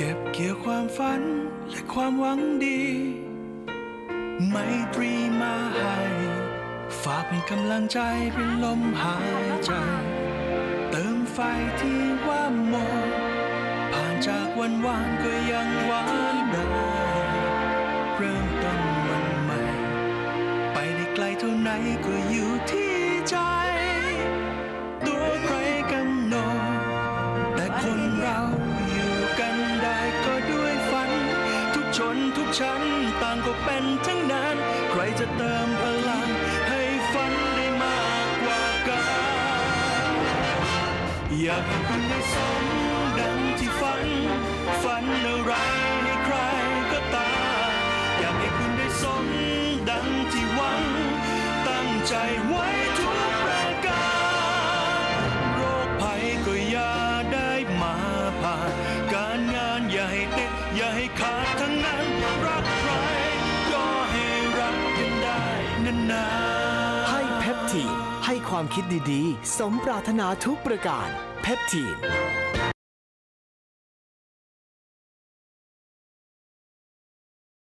ก็บเกี่ยวความฝันและความหวังดี ไมตรีมาให้ฝากเป็นกำลังใจเป็นลมหายใจ เติมไฟที่ว่าหมดผ่านจากวันวานก็ยังหวานได้เริ่มต้นวันใหม่ ไปได้ไกลเท่าไหนก็อยู่ที่ใจ ตัวใครกำหนดแต่คนเรา นทุกชั้นต่างก็เป็นทั้งนั้น ใครจะเติมพลังให้ฝันได้มากกว่ากัน อยากให้คุณได้สมดังที่ฝัน ฝันอะไรให้ใครก็ตามอยากให้คุณได้สมดังที่หวัง ตั้งใจไว้ทุกประการโรคภัยก็อย่าได้มาผ่านการงานอย่าให้ติดอย่าให้ขาดทั้งนั้น ทีนให้ความคิดดีๆ สมปรารถนาทุกประการ เพปทีน